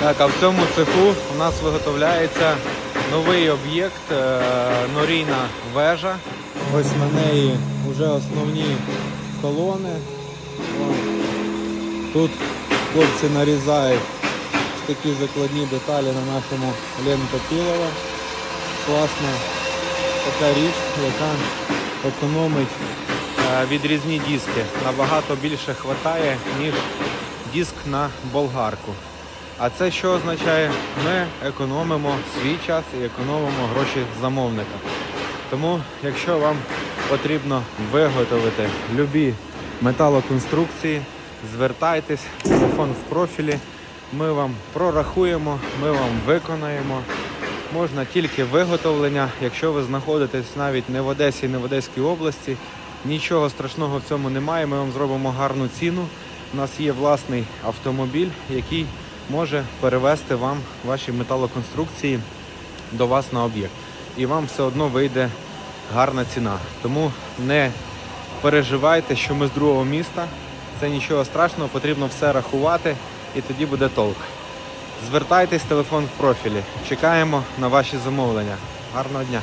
Так, а в цьому цеху у нас виготовляється новий об'єкт е, норійна вежа. Ось на неї вже основні колони. Тут хлопці нарізають такі закладні деталі на нашому лентопілова. Класна така річ, яка економить е, відрізні диски. Набагато більше хватає, ніж диск на болгарку. А це що означає? Ми економимо свій час і економимо гроші замовника. Тому, якщо вам потрібно виготовити любі металоконструкції, звертайтесь, телефон в профілі. Ми вам прорахуємо, ми вам виконаємо. Можна тільки виготовлення, якщо ви знаходитесь навіть не в Одесі, не в Одеській області. Нічого страшного в цьому немає. Ми вам зробимо гарну ціну. У нас є власний автомобіль, який може перевезти вам ваші металоконструкції до вас на об'єкт. І вам все одно вийде гарна ціна. Тому не переживайте, що ми з другого міста. Це нічого страшного, потрібно все рахувати і тоді буде толк. Звертайтесь, телефон в профілі. Чекаємо на ваші замовлення. Гарного дня!